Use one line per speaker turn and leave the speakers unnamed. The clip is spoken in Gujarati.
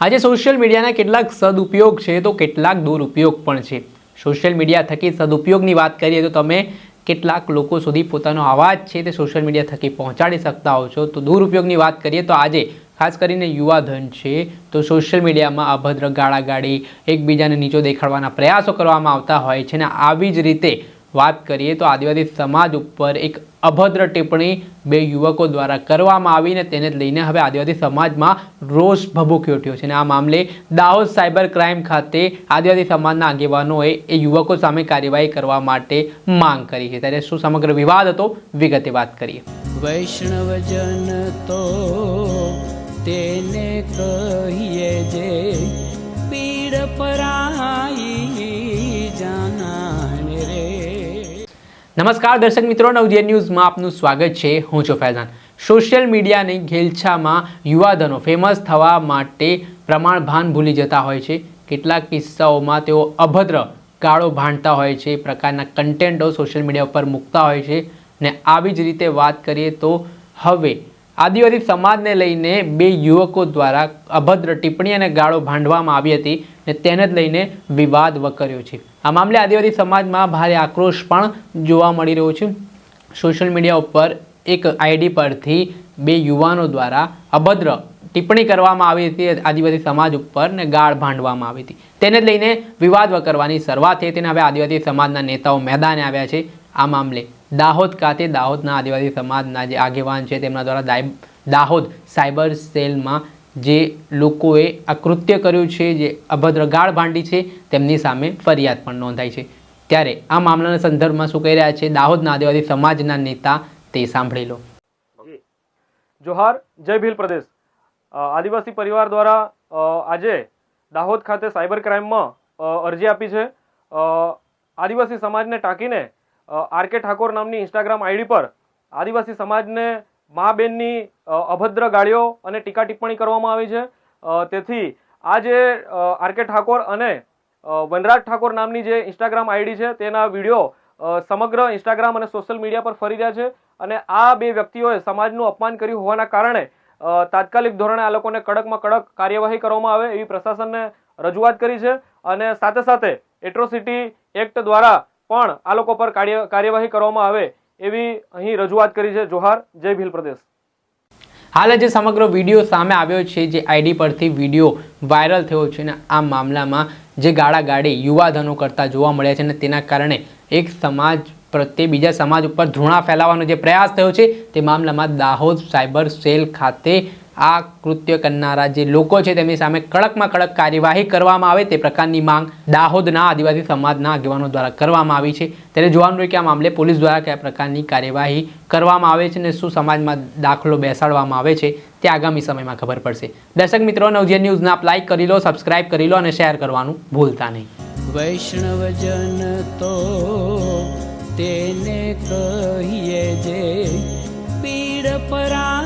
આજે સોશિયલ મીડિયાના કેટલાક સદુપયોગ છે, તો કેટલાક દુરુપયોગ પણ છે. સોશિયલ મીડિયા થકી સદુપયોગની વાત કરીએ તો તમે કેટલાક લોકો સુધી પોતાનો અવાજ છે તે સોશિયલ મીડિયા થકી પહોંચાડી શકતા હો છો. તો દુરુપયોગની વાત કરીએ તો આજે ખાસ કરીને યુવાધન છે, તો સોશિયલ મીડિયામાં અભદ્ર ગાળાગાળી, એકબીજાને નીચો દેખાડવાના પ્રયાસો કરવામાં આવતા હોય છે ને આવી જ રીતે વાત કરીએ તો આદિવાસી સમાજ ઉપર એક અભદ્ર ટિપ્પણી બે યુવકો દ્વારા કરવામાં આવીને તેને લઈને હવે આદિવાસી સમાજમાં રોષ ભભૂકી ઉઠ્યો છે અને આ મામલે દાહોદ સાયબર ક્રાઇમ ખાતે આદિવાસી સમાજના આગેવાનોએ એ યુવકો સામે કાર્યવાહી કરવા માટે માંગ કરી છે. ત્યારે શું સમગ્ર વિવાદ હતો? વિગતે વાત કરીએ.
વૈષ્ણવજન તો તેને કહીએ જે પીડ પરાઈ
નમસ્કાર દર્શક મિત્રો, નવજીવન ન્યૂઝમાં આપનું સ્વાગત છે. હું છું ફૈઝાન. સોશિયલ મીડિયાની ઘેલછામાં યુવાધનો ફેમસ થવા માટે પ્રમાણભાન ભૂલી જતા હોય છે. કેટલાક કિસ્સાઓમાં તેઓ અભદ્ર ગાળો ભાંડતા હોય છે, પ્રકારના કન્ટેન્ટો સોશિયલ મીડિયા ઉપર મૂકતા હોય છે. ને આવી જ રીતે વાત કરીએ તો હવે આદિવાસી સમાજને લઈને બે યુવકો દ્વારા અભદ્ર ટિપ્પણી અને ગાળો ભાંડવામાં આવી હતી. ને તેને જ લઈને વિવાદ વકર્યો છે. આ મામલે આદિવાસી સમાજમાં ભારે આક્રોશ પણ જોવા મળી રહ્યો છે. સોશિયલ મીડિયા ઉપર એક આઈડી પરથી બે યુવાનો દ્વારા અભદ્ર ટિપ્પણી કરવામાં આવી હતી. આદિવાસી સમાજ ઉપર ને ગાળ ભાંડવામાં આવી હતી. તેને લઈને વિવાદ વકરવાની શરૂઆત થઈ. તેને હવે આદિવાસી સમાજના નેતાઓ મેદાને આવ્યા છે. આ મામલે દાહોદ ખાતે દાહોદના આદિવાસી સમાજના જે આગેવાન છે, તેમના દ્વારા દાહોદ સાયબર સેલમાં જે લોકોએ આ કૃત્ય કર્યું છે, જે અભદ્ર ગાળ ભાંડી છે, તેમની સામે ફરિયાદ પણ નોંધાઈ છે. ત્યારે આ મામલાના સંદર્ભમાં શું કહી રહ્યા છે? દાહોદના આદિવાસી સમાજના નેતા તે સાંભળી લો.
જોહાર, જય ભીલ પ્રદેશ. આદિવાસી પરિવાર દ્વારા આજે દાહોદ ખાતે સાયબર ક્રાઇમમાં અરજી આપી છે. આદિવાસી સમાજને ટાંકીને આર કે ઠાકોર નામની ઇન્સ્ટાગ્રામ આઈડી પર આદિવાસી સમાજને મા બેનની અભદ્ર ગાળીઓ અને ટીકા ટિપ્પણી કરવામાં આવી છે. તેથી આ જે આરકે ઠાકોર અને વનરાજ ઠાકોર નામની જે ઇન્સ્ટાગ્રામ આઈડી છે, તેના વીડિયો સમગ્ર ઇન્સ્ટાગ્રામ અને સોશિયલ મીડિયા પર ફરી રહ્યા છે અને આ બે વ્યક્તિઓએ સમાજનું અપમાન કર્યું હોવાના કારણે તાત્કાલિક ધોરણે આ લોકોને કડકમાં કડક કાર્યવાહી કરવામાં આવે એવી પ્રશાસનને રજૂઆત કરી છે અને સાથે સાથે એટ્રોસિટી એક્ટ દ્વારા પણ આ લોકો પર કાર્ય, કાર્યવાહી કરવામાં આવે એવી અહીં રજૂઆત કરી છે. જોહાર, જય ભીલ પ્રદેશ.
હાલ જે સમગ્ર વીડિયો સામે આવ્યો છે, જે આઈડી પરથી વીડિયો વાયરલ થયો છે ને આ મામલામાં જે ગાળાગાળી યુવાધનો કરતા જોવા મળ્યા છે ને તેના કારણે એક સમાજ પ્રત્યે બીજા સમાજ ઉપર ધૂણા ફેલાવવાનો જે પ્રયાસ થયો છે, તે મામલામાં દાહોદ સાયબર સેલ ખાતે આ કૃત્ય કરનારા જે લોકો છે તેમની સામે કડકમાં કડક કાર્યવાહી કરવામાં આવે તે પ્રકારની માંગ દાહોદના આદિવાસી સમાજના આગેવાનો દ્વારા કરવામાં આવી છે. ત્યારે જોવાનું રહ્યું કે આ મામલે પોલીસ દ્વારા કયા પ્રકારની કાર્યવાહી કરવામાં આવે છે અને શું સમાજમાં દાખલો બેસાડવામાં આવે છે તે આગામી સમયમાં ખબર પડશે. દર્શક મિત્રો, નવજીવન ન્યૂઝને આપ લાઇક કરી લો સબસ્ક્રાઇબ કરી લો અને શેર કરવાનું ભૂલતા નહીં.
વૈષ્ણવજન તો તેને કહીએ જે પીડ પરાઈ